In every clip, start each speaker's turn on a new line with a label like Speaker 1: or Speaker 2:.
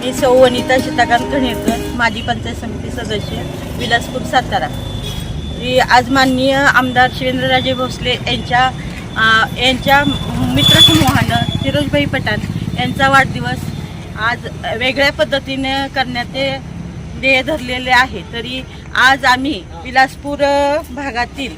Speaker 1: मी सौ वनिता शीताकांत खणेकर माजी पंचायत समिती सदस्य विलासपूर सातारा. आज माननीय आमदार शिवेंद्रराजे भोसले यांच्या यांच्या मित्रसमूहानं फिरोजभाई पठाण यांचा वाढदिवस आज वेगळ्या पद्धतीने करण्याचे ध्येय धरलेले आहे. तरी आज आम्ही विलासपूर भागातील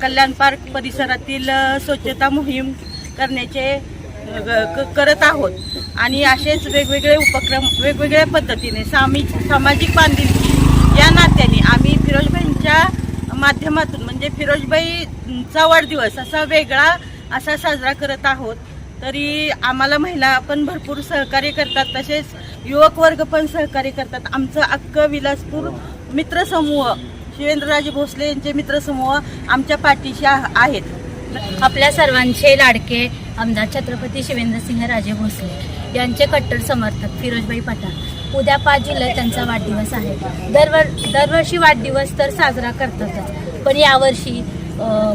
Speaker 1: कल्याण पार्क परिसरातील स्वच्छता मोहीम करण्याचे क- करत आहोत. आणि असेच वेगवेगळे उपक्रम वेगवेगळ्या पद्धतीने सामी सामाजिक बांधिलकी या नात्याने आम्ही फिरोजबाईंच्या माध्यमातून म्हणजे फिरोजबाईचा वाढदिवस असा वेगळा असा साजरा करत आहोत. तरी आम्हाला महिला पण भरपूर सहकार्य करतात. तसेच युवक वर्ग पण सहकार्य करतात. आमचं अक्क विलासपूर मित्रसमूह शिवेंद्रराजे भोसले यांचे मित्रसमूह आमच्या पाठीशी आहेत.
Speaker 2: आपल्या सर्वांचे लाडके आमदार छत्रपती शिवेंद्रसिंह राजे भोसले यांचे कट्टर समर्थक फिरोजबाई पठाण. उद्या पाच जुलै त्यांचा वाढदिवस आहे. दरवर दरवर्षी वाढदिवस तर साजरा करतातच पण यावर्षी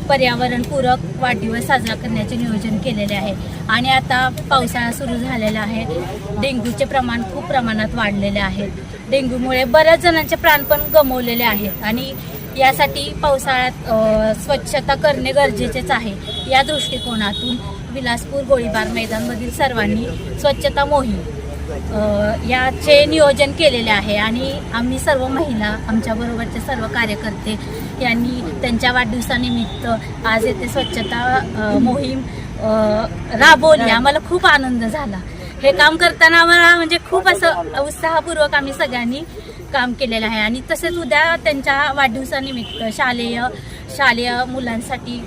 Speaker 2: पर्यावरणपूरक वाढदिवस साजरा करण्याचे नियोजन केलेले आहे. आणि आता पावसाळा सुरू झालेला आहे. डेंग्यूचे प्रमाण खूप प्रमाणात वाढलेले आहे. डेंग्यूमुळे बऱ्याच जणांचे प्राण पण गमवलेले आहेत. आणि यासाठी पावसाळ्यात स्वच्छता करणे गरजेचेच आहे. या दृष्टिकोनातून विलासपूर गोळीबार मैदानमधील सर्वांनी स्वच्छता मोहीम याचे नियोजन केलेले आहे. आणि आम्ही सर्व महिला आमच्याबरोबरचे सर्व कार्यकर्ते यांनी त्यांच्या वाढदिवसानिमित्त आज येथे स्वच्छता मोहीम राबवली. आम्हाला खूप आनंद झाला. हे काम करताना आम्हाला म्हणजे खूप असं उत्साहपूर्वक आम्ही सगळ्यांनी काम केलेलं आहे. आणि तसेच उद्या त्यांच्या वाढदिवसानिमित्त शालेय शालेय मुलांसाठी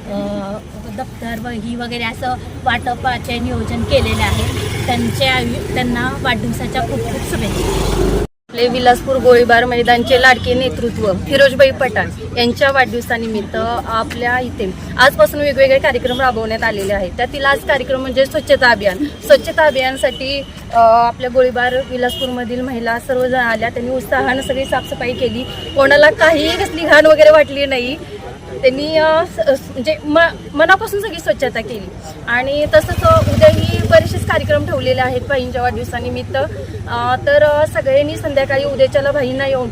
Speaker 2: दप्तर वही वगैरे असं वाटपाचे नियोजन केलेले आहे. त्यांचे आयु- त्यांना वाढदिवसाच्या खूप खूप शुभेच्छा.
Speaker 3: आपले विलासपूर गोळीबार मैदानचे लाडके नेतृत्व फिरोजबाई पठाण यांच्या वाढदिवसानिमित्त आपल्या इथे आजपासून वेगवेगळे कार्यक्रम राबवण्यात आलेले आहेत. त्यातील आज कार्यक्रम म्हणजे स्वच्छता अभियान. स्वच्छता अभियानसाठी आपल्या गोळीबार विलासपूरमधील महिला सर्वजण आल्या. त्यांनी उत्साहानं सगळी साफसफाई केली. कोणाला काहीही कसली घाण वगैरे वाटली नाही. त्यांनी म्हणजे म मनापासून सगळी स्वच्छता केली. आणि तसंच उद्याही बरेचसेच कार्यक्रम ठेवलेले आहेत भाईंच्या वाढदिवसानिमित्त. तर सगळ्यांनी संध्याकाळी उद्याच्याला भाईंना येऊन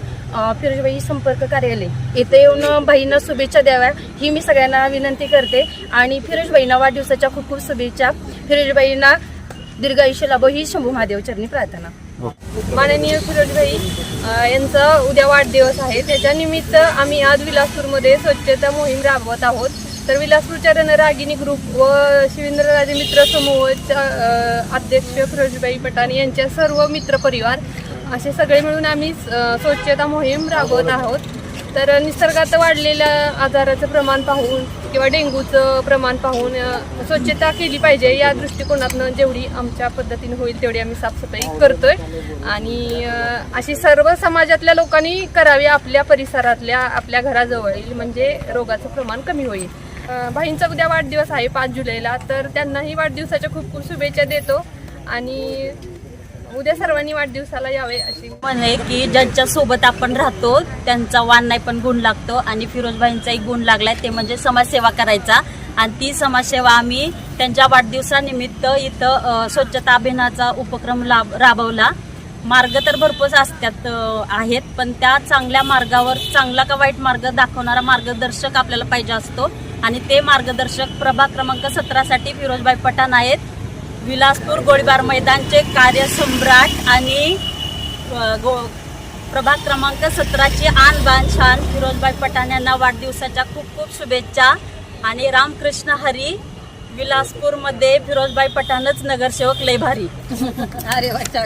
Speaker 3: फिरोजबाई संपर्क कार्यालय येथे येऊन भाईंना शुभेच्छा द्याव्या ही मी सगळ्यांना विनंती करते. आणि फिरोजबाईंना वाढदिवसाच्या खूप खूप शुभेच्छा. फिरोजबाईंना दीर्घायुष्य लाभो ही शंभू महादेव चरणी प्रार्थना. माननीय फिरोजभाई यांचा उद्या वाढदिवस आहे. त्याच्यानिमित्त आम्ही आज विलासपूरमध्ये स्वच्छता मोहीम राबवत आहोत. तर विलासपूरच्या रणरागिनी ग्रुप व शिवेंद्रराजे मित्र समूहच्या अध्यक्ष फिरोजबाई पठाण यांच्या सर्व मित्रपरिवार असे सगळे मिळून आम्ही स्वच्छता मोहीम राबवत आहोत. तर निसर्गात वाढलेल्या आजाराचं प्रमाण पाहून किंवा डेंग्यूचं प्रमाण पाहून स्वच्छता केली पाहिजे या दृष्टिकोनातनं जेवढी आमच्या पद्धतीने होईल तेवढी आम्ही साफसफाई करतोय. आणि अशी सर्व समाजातल्या लोकांनी करावी आपल्या परिसरातल्या आपल्या घराजवळील म्हणजे रोगाचं प्रमाण कमी होईल. अ, उद्या वाढदिवस आहे पाच जुलैला तर त्यांनाही वाढदिवसाच्या खूप खूप शुभेच्छा देतो आणि उद्या सर्वांनी वाढदिवसाला यावे अशी.
Speaker 2: म्हणे की ज्यांच्या सोबत आपण राहतो त्यांचा वाण नाही पण गुण लागतो आणि फिरोजबाईंचा एक गुण लागलाय ते म्हणजे समाजसेवा करायचा. आणि ती समाजसेवा आम्ही त्यांच्या वाढदिवसानिमित्त इथं स्वच्छता अभियानाचा उपक्रम लाभ राबवला. मार्ग तर भरपूर असतात आहेत पण त्या चांगल्या मार्गावर चांगला का वाईट मार्ग दाखवणारा मार्गदर्शक आपल्याला पाहिजे असतो. आणि ते मार्गदर्शक प्रभाग क्रमांक सतरासाठी फिरोजबाई पठाण आहेत. विलासपूर गोळीबार मैदानचे कार्यसम्राट आणि गो प्रभाग क्रमांक सतराची आन बान शान फिरोजबाई पठाण यांना वाढदिवसाच्या खूप खूप शुभेच्छा. आणि रामकृष्ण हरी विलासपूरमध्ये फिरोजबाई पठाणच नगरसेवक लय भारी.
Speaker 3: अरे वाचा